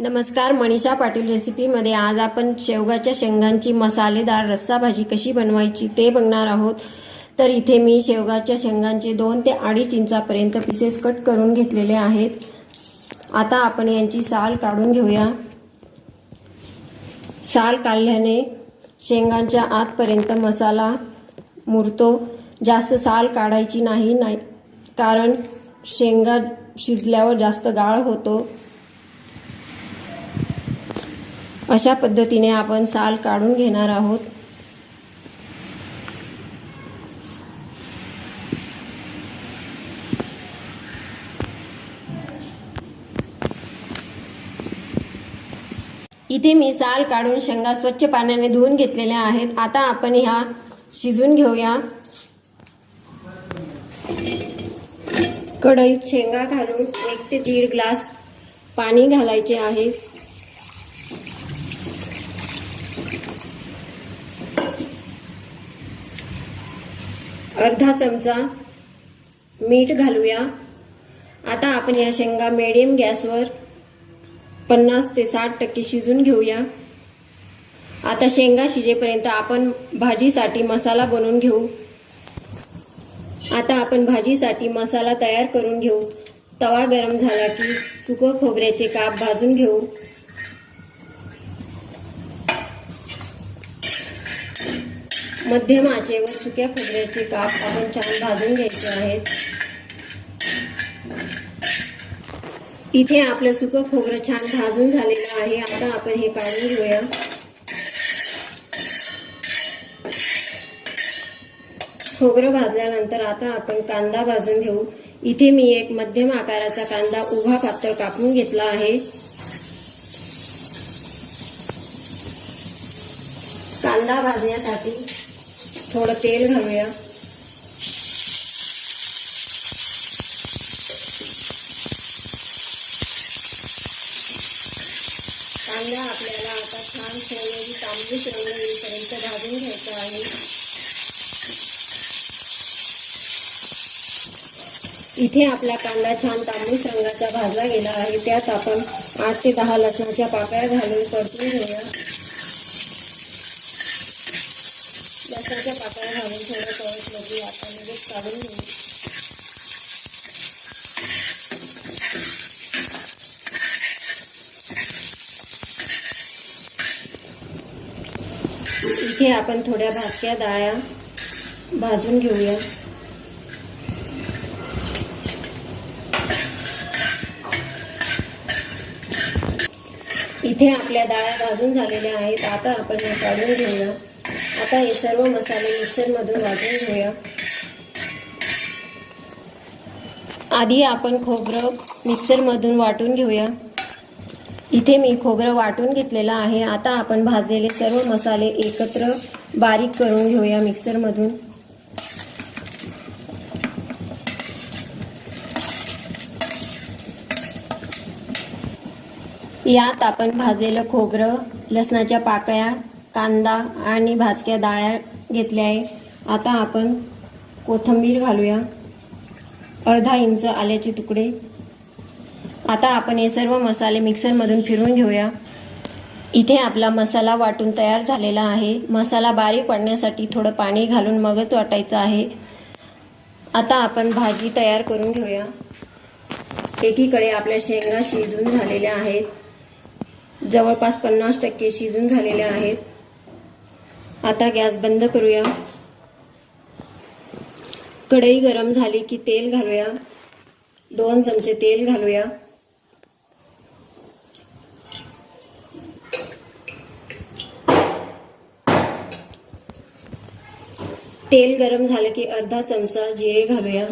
नमस्कार मनीषा पाटील रेसिपीमध्ये आज आपण शेवगाच्या शेंगांची मसालेदार रस्सा भाजी कशी बनवायची ते बघणार आहोत. तर इथे मी शेवगाच्या शेंगांचे दोन ते अडीच इंचापर्यंत पीसेस कट करून घेतलेले आहेत. आता आपण यांची साल काढून घेऊया. साल काढल्याने शेंगांच्या आतपर्यंत मसाला मुरतो. जास्त साल काढायची नाही नाही कारण शेंगा शिजल्यावर जास्त गाळ होतो. अशा पद्धतीने आपण साल काढून घेणार आहोत. इथे मी साल काढून शेंगा स्वच्छ पाण्याने धुवून घेतलेल्या आहेत. आता आपण ह्या शिजून घेऊया. कढईत शेंगा घालून एक ते दीड ग्लास पाणी घालायचे आहे. अर्धा चमचा मीठ घालूया. आता आपण या शेंगा मिडियम गॅसवर पन्नास ते साठ टक्के शिजून घेऊया. आता शेंगा शिजेपर्यंत आपण भाजीसाठी मसाला बनवून घेऊ. आता आपण भाजीसाठी मसाला तयार करून घेऊ. तवा गरम झाला की सुकं खोबऱ्याचे काप भाजून घेऊ. मध्यमाचे व सुक्या खोबऱ्याचे काप आपण छान भाजून घ्यायचे आहेत. इथे आपलं सुकं खोबरं छान भाजून झालेलं आहे. आता आपण हे काढून घेऊया. खोबरं भाजल्यानंतर आता आपण कांदा भाजून घेऊ. इथे मी एक मध्यम आकाराचा कांदा उभा पातळ कापून घेतला आहे. कांदा भाजण्यासाठी थोडं तेल घालूया. कांदा आपल्याला आता छान सोनेरी तांबूस रंग येईपर्यंत भाजून घ्यायचा आहे. इथे आपला कांदा छान तांबूस रंगाचा भाजला गेला आहे. त्यात आपण आठ ते दहा लसणाच्या पाकळ्या घालून परतून घेऊया. लसणाच्या पाकळ्या घालून थोडं कळत की आपण म्हणजे लगेच काढून घेऊ इथे आपण थोड्या भाजक्या डाळ्या भाजून घेऊया. इथे आपल्या डाळ्या भाजून झालेल्या आहेत. आता आपण हे काढून घेऊया. आता हे सर्व मसाले मिक्सरमधून भाजून घेऊया. आधी आपण खोबरं मिक्सरमधून वाटून घेऊया. इथे मी खोबरं वाटून घेतलेलं आहे. आता आपण भाजलेले सर्व मसाले एकत्र बारीक करून घेऊया मिक्सरमधून यात आपण भाजलेलं खोबरं लसणाच्या पाकळ्या कांदा आणि भाजक्या डाळ्या घेतल्या आहे. आता आपण कोथिंबीर घालूया. अर्धा इंच आल्याचे तुकडे. आता आपण हे सर्व मसाले मिक्सरमधून फिरून घेऊया. इथे आपला मसाला वाटून तयार झालेला आहे. मसाला बारीक वाटण्यासाठी थोडं पाणी घालून मगच वाटायचं आहे. आता आपण भाजी तयार करून घेऊया. एकीकडे आपल्या शेंगा शिजून झालेल्या आहेत. जवळपास पन्नास टक्के शिजून झालेल्या आहेत. आता गॅस बंद करूया. कढई गरम की तेल घालूया. दोन चमचे तेल घालूया. तेल गरम झालं की अर्धा चमचा जिरे घालूया.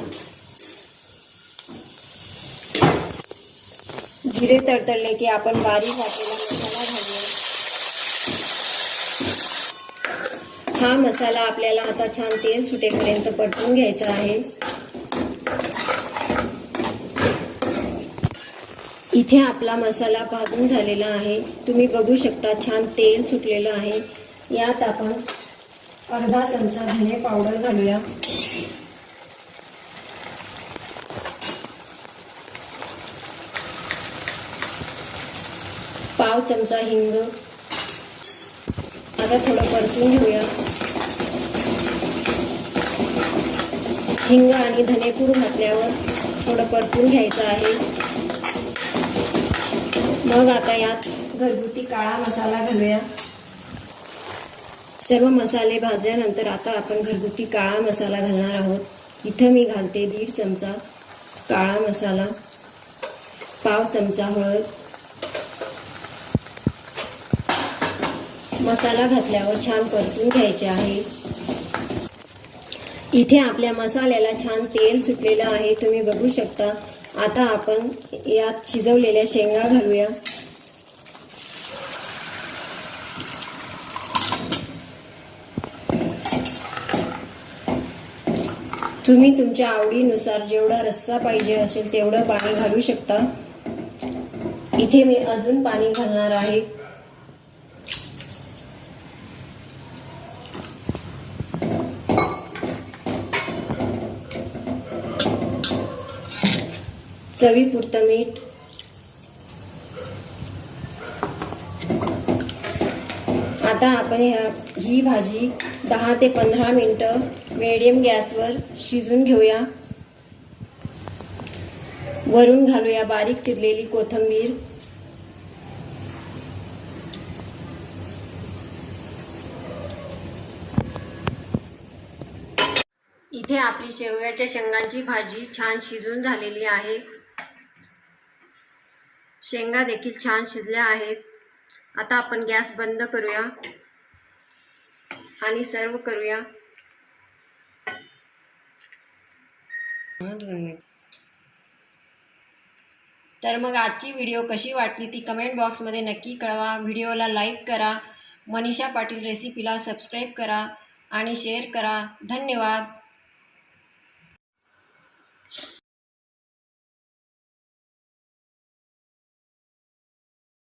जिरे तडतडले की आपण बारीक वाटलेला हा मसाला आपल्याला आता छान तेल सुटेपर्यंत परतून घ्यायचा आहे. इथे आपला मसाला भाजून झालेला आहे. तुम्ही बघू शकता छान तेल सुटलेलं आहे. यात आपण अर्धा चमचा धने पावडर घालूया. पाव चमचा हिंग. आता थोडं परतून घेऊया. हिंग आणि धनेपूड घातल्यावर थोडं परतून घ्यायचं आहे. मग आता यात घरगुती काळा मसाला घालूया. सर्व मसाले भाजल्यानंतर आता आपण घरगुती काळा मसाला घालणार आहोत. इथं मी घालते दीड चमचा काळा मसाला पाव चमचा हळद. मसाला घातल्यावर छान परतून घ्यायचे आहे. इथे आपल्या मसाल्याला छान तेल सुटलेलं आहे तुम्ही बघू शकता. आता आपण यात शिजवलेल्या शेंगा घालूया. तुम्ही तुमच्या आवडीनुसार जेवढा रस्सा पाहिजे असेल तेवढं पाणी घालू शकता. इथे मी अजून पाणी घालणार आहे. चवीपुरतं मीठ. आता आपण ह्या ही भाजी दहा ते पंधरा मिनटं मिडियम गॅसवर शिजून घेऊया. वरून घालूया बारीक चिरलेली कोथिंबीर. इथे आपली शेवग्याच्या शेंगांची भाजी छान शिजून झालेली आहे. शेंगा देखील छान शिजल्या आहेत. आता आपण गॅस बंद करूया आणि सर्व करूया. तर मग आजची व्हिडिओ कशी वाटली ती कमेंट बॉक्समध्ये नक्की कळवा. व्हिडिओला लाईक करा. मनीषा पाटील रेसिपीला सबस्क्राईब करा आणि शेअर करा. धन्यवाद.